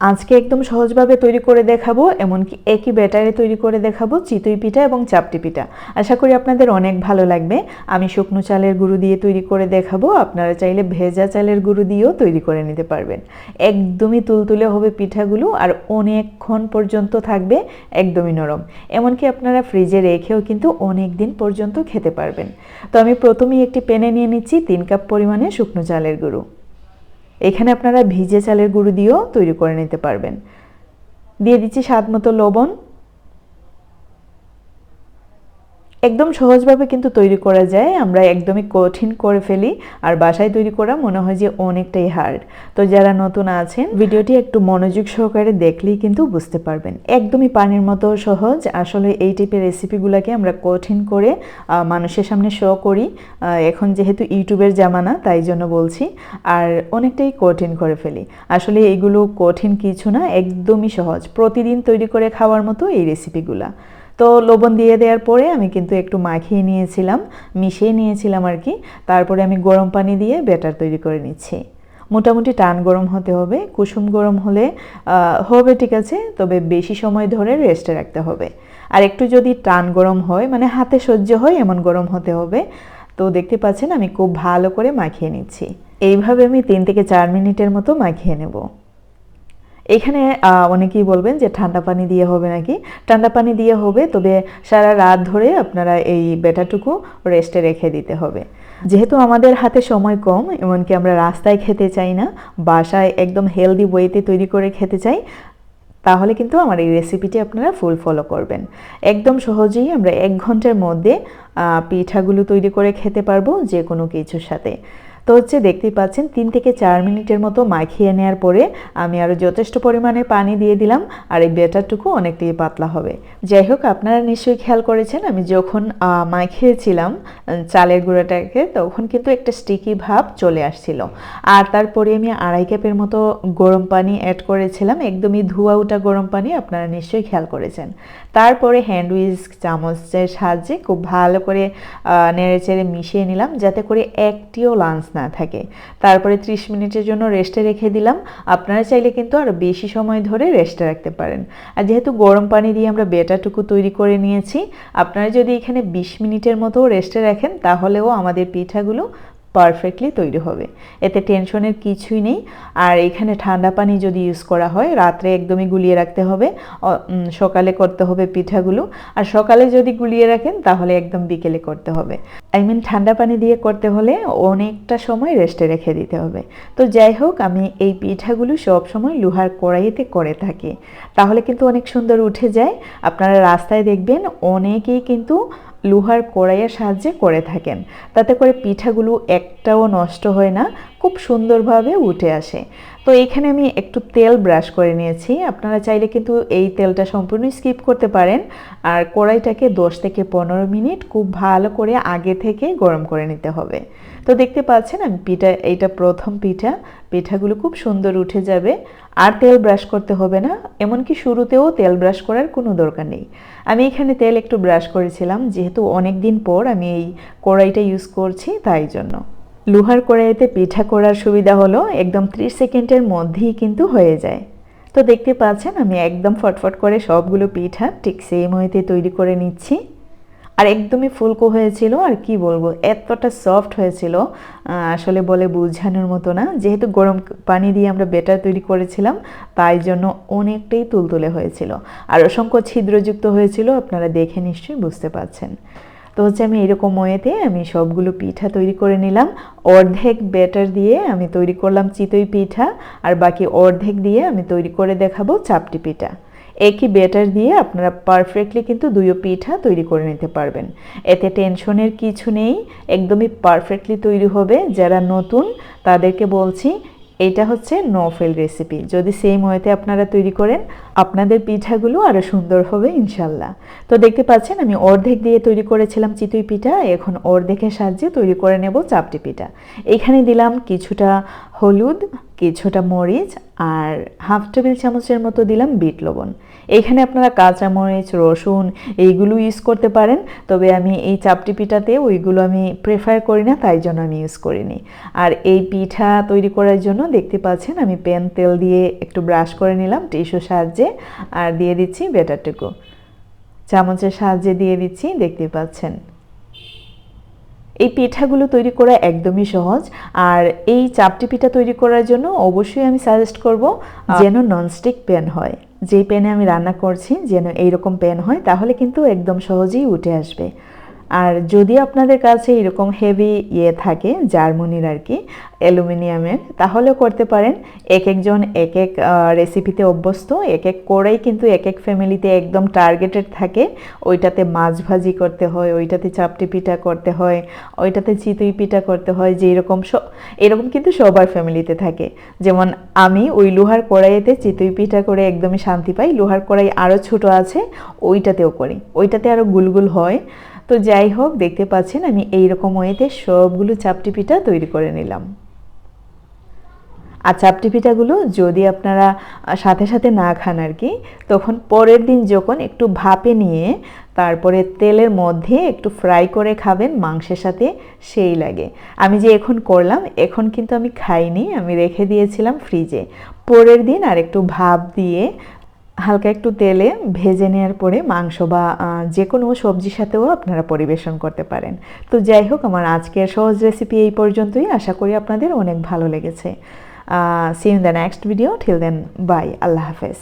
আজকে একদম সহজভাবে তৈরি করে দেখাবো, এমনকি একই ব্যাটারে তৈরি করে দেখাবো চিতই পিঠা এবং চাপটি পিঠা। আশা করি আপনাদের অনেক ভালো লাগবে। আমি শুকনো চালের গুঁড়ো দিয়ে তৈরি করে দেখাবো। আপনারা চাইলে ভেজা চালের গুঁড়ো দিয়েও তৈরি করে নিতে পারবেন। একদমই তুলতুলে হবে পিঠাগুলো আর অনেকক্ষণ পর্যন্ত থাকবে একদমই নরম। এমনকি আপনারা ফ্রিজে রেখেও কিন্তু অনেক দিন পর্যন্ত খেতে পারবেন। তো আমি প্রথমেই একটি প্যানে নিয়ে নিচ্ছি তিন কাপ পরিমাণে শুকনো চালের গুঁড়ো। এখানে আপনারা ভিজে চালের গুঁড়ো দিয়েও তৈরি করে নিতে পারবেন। দিয়ে দিচ্ছি স্বাদ মতো লবণ। একদম সহজভাবে কিন্তু তৈরি করা যায়, আমরা একদমই কঠিন করে ফেলি, আর বাসায় তৈরি করা মনে হয় যে অনেকটাই হার্ড তো যারা নতুন আছেন, ভিডিওটি একটু মনোযোগ সহকারে দেখলেই কিন্তু বুঝতে পারবেন। একদমই পানির মতো সহজ, আসলে এই টাইপের রেসিপিগুলোকে আমরা কঠিন করে মানুষের সামনে শো করি এখন যেহেতু ইউটিউবের জামানা, তাই জন্য বলছি, আর অনেকটাই কঠিন করে ফেলি। আসলে এইগুলো কঠিন কিছু না, একদমই সহজ। প্রতিদিন তৈরি করে খাওয়ার মতো এই রেসিপিগুলা তো লবণ দিয়ে দেওয়ার পরে আমি কিন্তু একটু মাখিয়ে নিয়েছিলাম, মিশিয়ে নিয়েছিলাম আর কি। তারপরে আমি গরম পানি দিয়ে ব্যাটার তৈরি করে নিচ্ছি। মোটামুটি টান গরম হতে হবে, কুসুম গরম হলে হবে ঠিক আছে, তবে বেশি সময় ধরে রেস্টে রাখতে হবে। আর একটু যদি টান গরম হয় মানে হাতে সহ্য হয়, এমন গরম হতে হবে। তো দেখতে পাচ্ছেন আমি খুব ভালো করে মাখিয়ে নিচ্ছি। এইভাবে আমি তিন থেকে চার মিনিটের মতো মাখিয়ে নেব। এখানে অনেকেই বলবেন যে ঠান্ডা পানি দিয়ে হবে নাকি? ঠান্ডা পানি দিয়ে হবে, তবে সারা রাত ধরে আপনারা এই ব্যাটারটুকু রেস্টে রেখে দিতে হবে। যেহেতু আমাদের হাতে সময় কম, এমনকি আমরা রাস্তায় খেতে চাই না, বাসায় একদম হেলদি ওয়েতে তৈরি করে খেতে চাই, তাহলে কিন্তু আমার এই রেসিপিটি আপনারা ফুল ফলো করবেন। একদম সহজেই আমরা এক ঘণ্টার মধ্যে পিঠাগুলো তৈরি করে খেতে পারব যে কোনো কিছুর সাথে। তো হচ্ছে দেখতেই পাচ্ছেন, তিন থেকে চার মিনিটের মতো মাখিয়ে নেওয়ার পরে আমি আরও যথেষ্ট পরিমাণে পানি দিয়ে দিলাম আর এই বেটারটুকু অনেকটাই পাতলা হবে। যাই হোক, আপনারা নিশ্চয়ই খেয়াল করেছেন, আমি যখন মাখিয়েছিলাম চালের গুঁড়োটাকে, তখন কিন্তু একটা স্টিকি ভাব চলে আসছিল। আর তারপরে আমি আড়াই কাপের মতো গরম পানি অ্যাড করেছিলাম, একদমই ধোয়া উঠা গরম পানি, আপনারা নিশ্চয়ই খেয়াল করেছেন। তারপরে হ্যান্ড চামচের সাহায্যে খুব ভালো করে নেড়ে চেড়ে মিশিয়ে নিলাম, যাতে করে একটিও লাঞ্চ না থাকে। তারপরে 30 মিনিটের জন্য রেস্টে রেখে দিলাম। আপনারা চাইলে কিন্তু আরও বেশি সময় ধরে রেস্টে রাখতে পারেন। আর যেহেতু গরম পানি দিয়ে আমরা বেটাটুকু তৈরি করে নিয়েছি, আপনারা যদি এখানে 20 মিনিটের মতো রেস্টে রাখেন, তাহলেও আমাদের পিঠাগুলো পারফেক্টলি তৈরি হবে। এতে টেনশনের কিছুই নেই। আর এখানে ঠান্ডা পানি যদি ইউজ করা হয়, রাত্রে একদমই গুলিয়ে রাখতে হবে। সকালে করতে হবে পিঠাগুলো। আর সকালে যদি গুলিয়ে রাখেন, তাহলে একদম বিকেলে করতে হবে। আই মিন ঠান্ডা পানি দিয়ে করতে হলে অনেকটা সময় রেস্টে রেখে দিতে হবে। তো যাই হোক, আমি এই পিঠাগুলো সব সময় লোহার কড়াইতে করে থাকি। তাহলে কিন্তু অনেক সুন্দর উঠে যায়। আপনারা রাস্তায় দেখবেন অনেকেই কিন্তু লোহার কড়াইয়ের সাহায্যে করে থাকেন। তাতে করে পিঠাগুলো একটাও নষ্ট হয় না, খুব সুন্দরভাবে উঠে আসে। তো এখানে আমি একটু তেল ব্রাশ করে নিয়েছি। আপনারা চাইলে কিন্তু এই তেলটা সম্পূর্ণ স্কিপ করতে পারেন। আর কড়াইটাকে দশ থেকে পনেরো মিনিট খুব ভালো করে আগে থেকে গরম করে নিতে হবে। তো দেখতে পাচ্ছেন আমি পিঠা, এইটা প্রথম পিঠা। পিঠাগুলো খুব সুন্দর উঠে যাবে। আর তেল ব্রাশ করতে হবে না, এমনকি শুরুতেও তেল ব্রাশ করার কোনো দরকার নেই। আমি এখানে তেল একটু ব্রাশ করেছিলাম, যেহেতু অনেক দিন পর আমি এই কড়াইটা ইউজ করছি তাই জন্য। লোহার কড়াইতে পিঠা করার সুবিধা হলো একদম ত্রিশ সেকেন্ডের মধ্যেই কিন্তু হয়ে যায়। তো দেখতে পাচ্ছেন আমি একদম ফটফট করে সবগুলো পিঠা ঠিক সেম ওয়েতে তৈরি করে নিচ্ছি। আর একদমই ফুলকো হয়েছিল, আর কি বলব, এতটা সফট হয়েছিল আসলে বলে বোঝানোর মতো না। যেহেতু গরম পানি দিয়ে আমরা বেটার তৈরি করেছিলাম, তাই জন্য অনেকটাই তুলতুলে হয়েছিল। আর অসংখ্য ছিদ্রযুক্ত হয়েছিল, আপনারা দেখে নিশ্চয়ই বুঝতে পারছেন। তো হচ্ছে আমি এরকম ওয়েতে আমি সবগুলো পিঠা তৈরি করে নিলাম। অর্ধেক ব্যাটার দিয়ে আমি তৈরি করলাম চিতই পিঠা আর বাকি অর্ধেক দিয়ে আমি তৈরি করে দেখাবো চাপটি পিঠা। একই ব্যাটার দিয়ে আপনারা পারফেক্টলি কিন্তু দুইও পিঠা তৈরি করে নিতে পারবেন। এতে টেনশনের কিছু নেই, একদমই পারফেক্টলি তৈরি হবে। যারা নতুন, তাদেরকে বলছি এটা হচ্ছে নফেল রেসিপি যদি সেম ওয়েতে আপনারা তৈরি করেন, আপনাদের পিঠাগুলো আরও সুন্দর হবে, ইনশাল্লাহ। তো দেখতে পাচ্ছেন, আমি অর্ধেক দিয়ে তৈরি করেছিলাম চিতই পিঠা, এখন অর্ধেকের সাহায্যে তৈরি করে নেব চাপটি পিঠা। এখানে দিলাম কিছুটা হলুদ কিছুটা মরিচ আর হাফ টেবিল চামচের মতো দিলাম বিট লবণ। এখানে আপনারা কাঁচা মরিচ, রসুন এইগুলো ইউজ করতে পারেন, তবে আমি এই চাপটি পিঠাতে ওইগুলো আমি প্রেফার করি না, তাই জন্য আমি ইউজ করিনি। আর এই পিঠা তৈরি করার জন্য দেখতে পাচ্ছেন আমি প্যান তেল দিয়ে একটু ব্রাশ করে নিলাম টিস্যু সাহায্যে, আর দিয়ে দিচ্ছি বেটারটুকু চামচের সাহায্যে দিয়ে দিচ্ছি, দেখতে পাচ্ছেন। এই পিঠাগুলো তৈরি করা একদমই সহজ। আর এই চাপটি পিঠা তৈরি করার জন্য অবশ্যই আমি সাজেস্ট করব যেন ননস্টিক প্যান হয়। যেই প্যানে আমি রান্না করছি যেন এইরকম প্যান হয় তাহলে কিন্তু একদম সহজেই উঠে আসবে। আর যদি আপনাদের কাছে এরকম হেভি ইয়ে থাকে, জার্মনির আর কি অ্যালুমিনিয়ামের তাহলেও করতে পারেন। এক একজন এক এক রেসিপিতে অভ্যস্ত এক এক করেই কিন্তু এক এক ফ্যামিলিতে একদম টার্গেটেড থাকে। ওইটাতে মাছ ভাজি করতে হয়, ওইটাতে চাপটি পিঠা করতে হয়, ওইটাতে চিতুই পিঠা করতে হয় যে এরকম এরকম কিন্তু সবার ফ্যামিলিতে থাকে। যেমন আমি ওই লোহার কড়াইতে চিতুই পিঠা করে একদমই শান্তি পাই, লোহার কড়াই আরও ছোট আছে, ওইটাতেও করি। ওইটাতে আরও গুলগুল হয়। তো যাই হোক, দেখতে পাচ্ছেন আমি এই রকম ওয়েতে সবগুলো চাপটি পিঠা তৈরি করে নিলাম। আর চাপটি পিঠাগুলো যদি আপনারা সাথে সাথে না খান আর কি, তখন পরের দিন যখন একটু ভাপে নিয়ে তারপরে তেলের মধ্যে একটু ফ্রাই করে খাবেন, মাংসের সাথে সেই লাগে। আমি যে এখন করলাম, এখন কিন্তু আমি খাইনি, আমি রেখে দিয়েছিলাম ফ্রিজে। পরের দিন আর একটু ভাপ দিয়ে হালকা একটু তেলে ভেজে নেওয়ার পরে মাংস বা যে কোনো সবজির সাথেও আপনারা পরিবেশন করতে পারেন। তো যাই হোক, আমার আজকের সহজ রেসিপি এই পর্যন্তই। আশা করি আপনাদের অনেক ভালো লেগেছে। See in the next video till then bye আল্লাহ হাফেজ।